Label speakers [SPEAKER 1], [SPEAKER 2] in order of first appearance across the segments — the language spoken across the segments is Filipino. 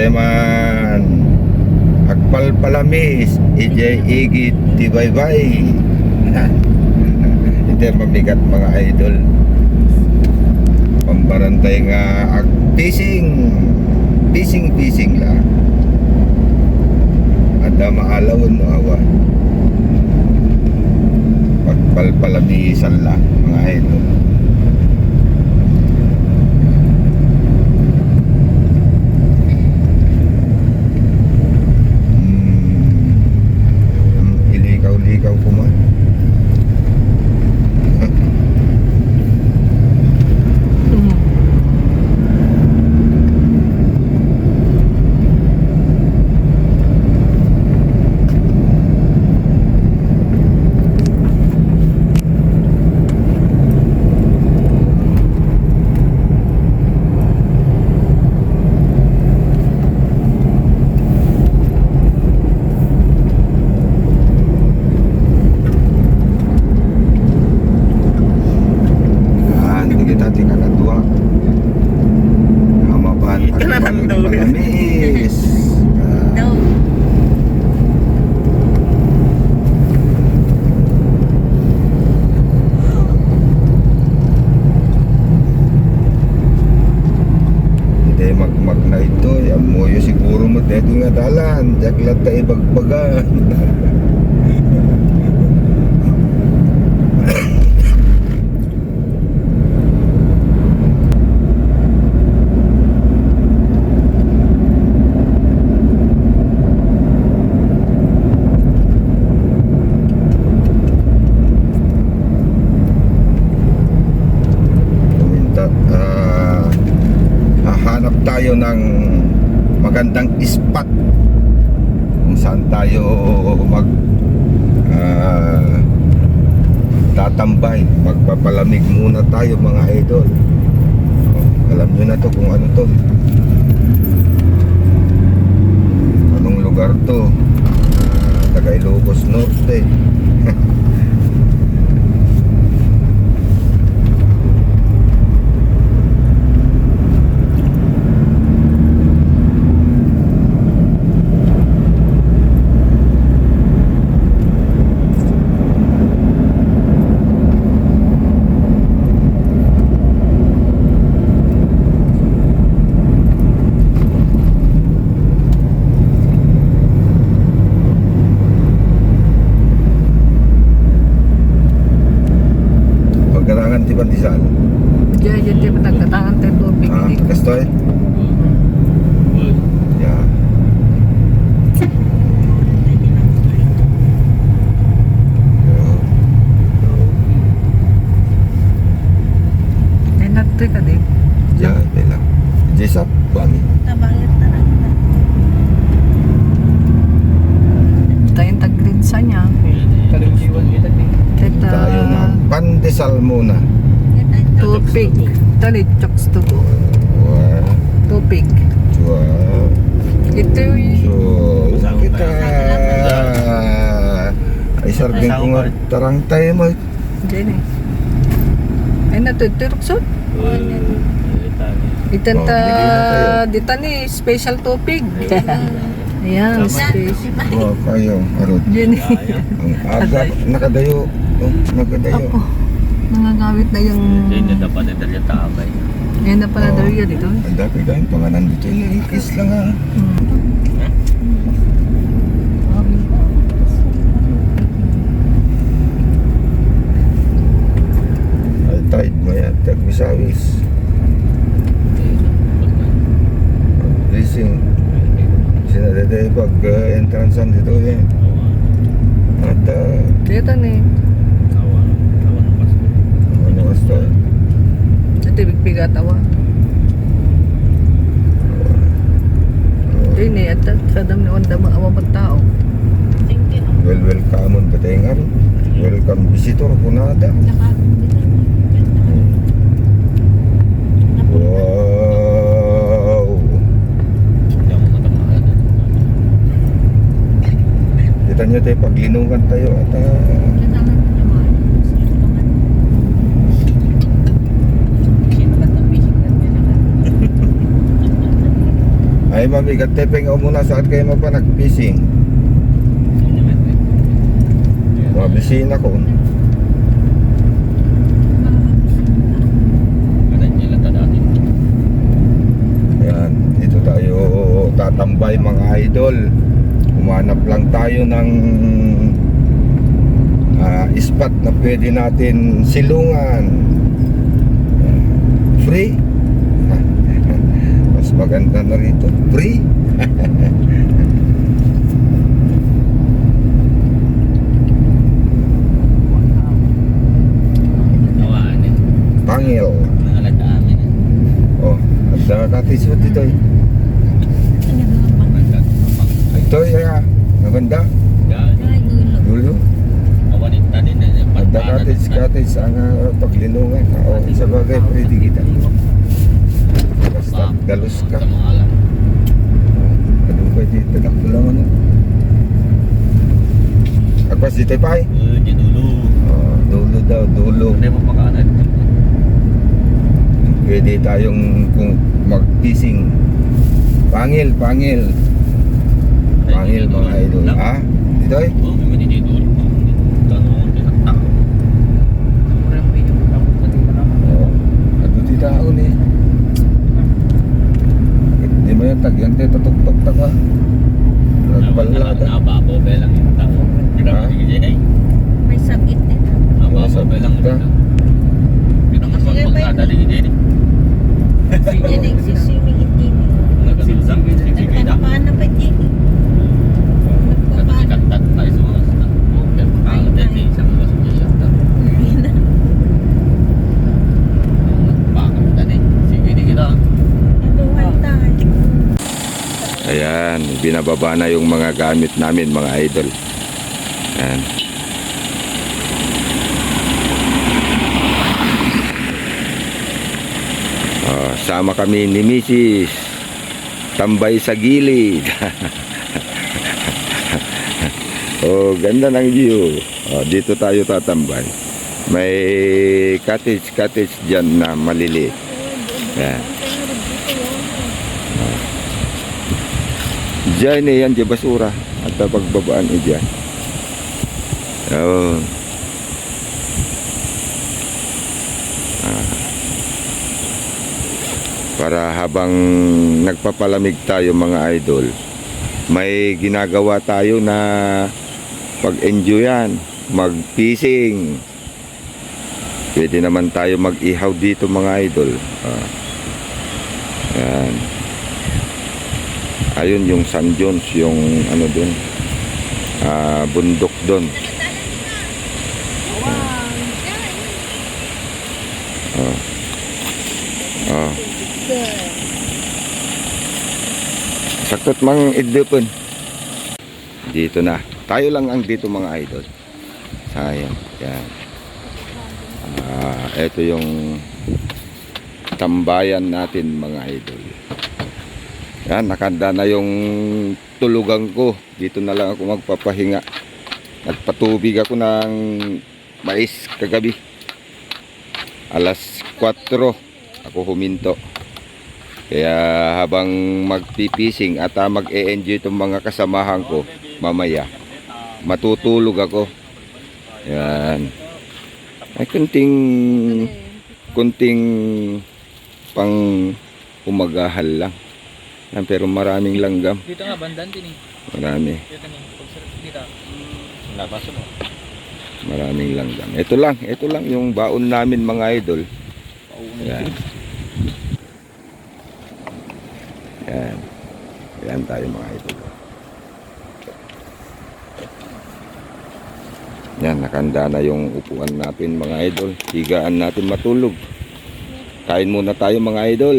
[SPEAKER 1] Teman Akpal Palamis EJ Igit Tibaybay yung mabigat mga idol. Pambarantay nga ag fishing Fishing fishing la Ada maalawon no awan Pagpalpalamisan la mga idol Hmm, ilikaw-likaw ko man. Ah, hindi kita tinggal dua. Nama ban
[SPEAKER 2] Ito na lang daw.
[SPEAKER 1] Palamis. Ah,
[SPEAKER 3] Daw.
[SPEAKER 1] Hindi magmag na ito. Yan mo yung siguro mo dito nga dalan. Diyak lahat tayo ng magandang spot tayo mag ah, tatambay. Magpapalamig muna tayo mga idol. Alam nyo na to kung ano to. Anong lugar to? Ah, taga Ilocos Norte pagkarangan ti Bantisan
[SPEAKER 3] Diyan, diyan, diyan, matagkatangan tayo tubig.
[SPEAKER 1] ah, kastoy Yeah.
[SPEAKER 3] Ay, nagtoy ka din.
[SPEAKER 1] Yeah, bela. Jesap, bangi.
[SPEAKER 3] Tabayat na lang. Tayo tag-green sa niya.
[SPEAKER 2] Kalungjiwan kita din.
[SPEAKER 3] Kita
[SPEAKER 1] Tayo na pandesal muna.
[SPEAKER 3] tupig. Tali, chokes to go. Tupig. Ito
[SPEAKER 1] So,
[SPEAKER 2] Masama
[SPEAKER 1] kita ay sardin ko nga tarang tayo mo.
[SPEAKER 3] Diyan eh. Ay, natuturok so. Itan
[SPEAKER 1] Oh,
[SPEAKER 3] ta,
[SPEAKER 1] bigay na tayo.
[SPEAKER 3] dita ni special tupig. Ayan, special.
[SPEAKER 1] Wow, kayo. Arot.
[SPEAKER 3] Diyan eh.
[SPEAKER 1] Ang aga, nakadayo. Oh, nakadayo.
[SPEAKER 3] Ako, nangagawit na yung...
[SPEAKER 2] Hindi na dapat na dalya tabay.
[SPEAKER 3] Ngayon na pala
[SPEAKER 1] Oh.
[SPEAKER 3] daw yun dito.
[SPEAKER 1] Ang dami kayo, panganan dito. Yung ikis lang ha. Ay, tide mo yan. Tagmisawis. Racing. Sinadete pag uh, entrance dito yan. At uh,
[SPEAKER 3] Dito ni.
[SPEAKER 1] ano gusto?
[SPEAKER 3] Ito bigbigat awa. Dito ni, at kadam ni onda maawa magtao.
[SPEAKER 1] Well, welcome on Batengan. Welcome visitor kunada. Wow. Kita nyo tayo paglinungan tayo at ah, Ay mabigat tepeng o muna saan kayo magpa nag-fishing? Mga bisina ko. Ayan, dito tayo tatambay mga idol. Umanap lang tayo ng ah, spot na pwede natin silungan. Free. Mas maganda na rito. Free. Pangil. Oh, ada katis mo dito eh. Ito ya, maganda. Dulo. Ada katis katis ang ah, paglinungan. Oo, sa bagay pwede kita. Basta galos ka. Ano ba di tadak ko lang ano? Agpas di tayo pa eh. Oh, dulo daw, dulo. Pwede tayong mag-fishing. Pangil, pangil. Pangil mga idol. Ha? Dito eh? Oo. Ado di tao ni. Di mo yung tagyan tayo tatok-tok ta ka. Nagbalada.
[SPEAKER 3] May sakit din. Yan ang sisimi hindi mo. Nagtanapana pa din. Nagpapana. Naduhan tayo.
[SPEAKER 1] Ayan, binababa na yung mga gamit namin mga idol. Ayan. Oh, sama kami ni Mrs. Tambay sa gilid. oh, ganda ng view. Oh, dito tayo tatambay. May cottage cottage dyan na maliliit. Ayan. Diyan eh, yan, di basura. At pagbabaan eh dyan. Oo. Ah. Para habang nagpapalamig tayo mga idol, may ginagawa tayo na pag-enjoyan, mag-fishing. Pwede naman tayo mag-ihaw dito mga idol. Ah. Yan. Ayun yung San Jones, yung ano dun, ah, bundok dun. Oh. Oh. Saktot mang idupon. Dito na. Tayo lang ang dito mga idol. Sayang. Yan. Ah, ito yung tambayan natin mga idol. Yan, nakanda na yung tulugan ko. Dito na lang ako magpapahinga. Nagpatubig ako ng mais kagabi. Alas 4 ako huminto. Kaya habang magpipising at ah, mag-e-enjoy itong mga kasamahan ko mamaya, matutulog ako. Yan. Ay, kunting, kunting pang umagahal lang. Yan, pero maraming langgam.
[SPEAKER 2] Dito nga, bandan din eh.
[SPEAKER 1] Marami.
[SPEAKER 2] Dito nga, dito. Labaso mo.
[SPEAKER 1] Maraming langgam. Ito lang, ito lang yung baon namin mga idol. Yan. Yan. Yan tayo mga idol. Yan, nakanda na yung upuan natin mga idol. Higaan natin matulog. Kain muna tayo mga idol.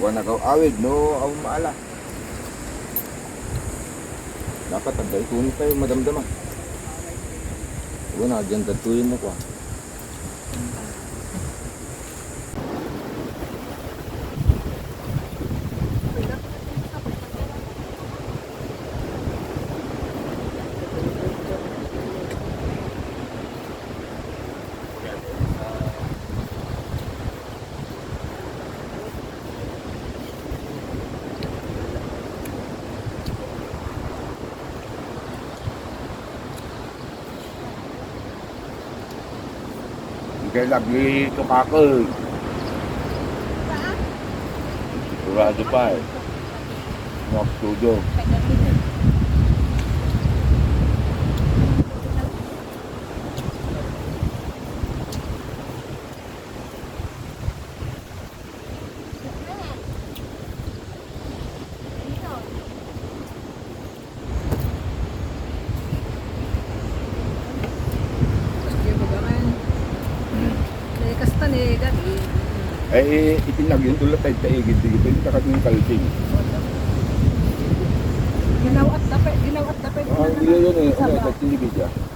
[SPEAKER 1] Huwag na awid, no, aw maala. Dapat agay tunit tayo madamdaman. Huwag na, dyan datuyin mo ko. Ah. Hindi lagi tukakal. Sigurado pa eh. Mga studio.
[SPEAKER 3] Eh, kasta ni Gabi.
[SPEAKER 1] Eh, itinag yung tulad tayo tayo gid-gid. Hindi ka yung kalsing.
[SPEAKER 3] Ginaw at dapat, ginaw at dapat.
[SPEAKER 1] Ah, hindi yun eh. Ano, sa telebisya.